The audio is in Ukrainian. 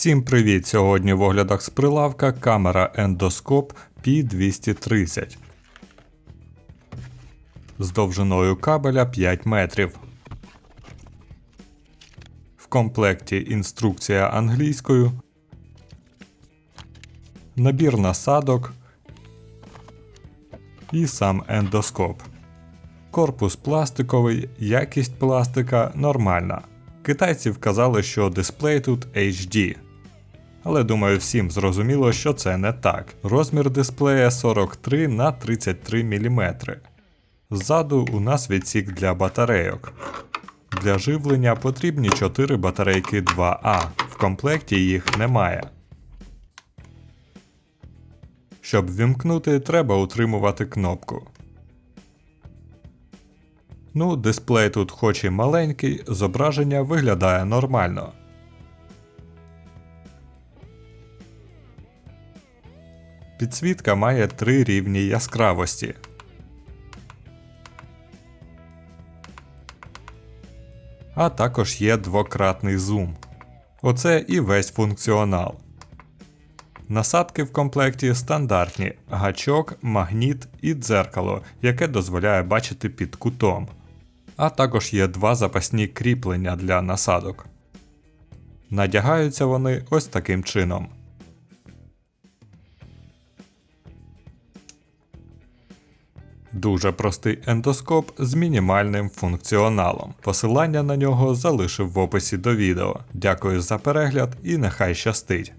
Всім привіт! Сьогодні в оглядах з прилавка камера ендоскоп P230 з довжиною кабеля 5 метрів. В комплекті інструкція англійською, набір насадок і сам ендоскоп. Корпус пластиковий, якість пластика нормальна. Китайці вказали, що дисплей тут HD. Але думаю, всім зрозуміло, що це не так. Розмір дисплея 43 на 33 мм. Ззаду у нас відсік для батарейок. Для живлення потрібні 4 батарейки 2А. В комплекті їх немає. Щоб ввімкнути, треба утримувати кнопку. Ну, дисплей тут хоч і маленький, зображення виглядає нормально. Підсвітка має три рівні яскравості. А також є двократний зум. Оце і весь функціонал. Насадки в комплекті стандартні: гачок, магніт і дзеркало, яке дозволяє бачити під кутом. А також є два запасні кріплення для насадок. Надягаються вони ось таким чином. Дуже простий ендоскоп з мінімальним функціоналом. Посилання на нього залишив в описі до відео. Дякую за перегляд і нехай щастить!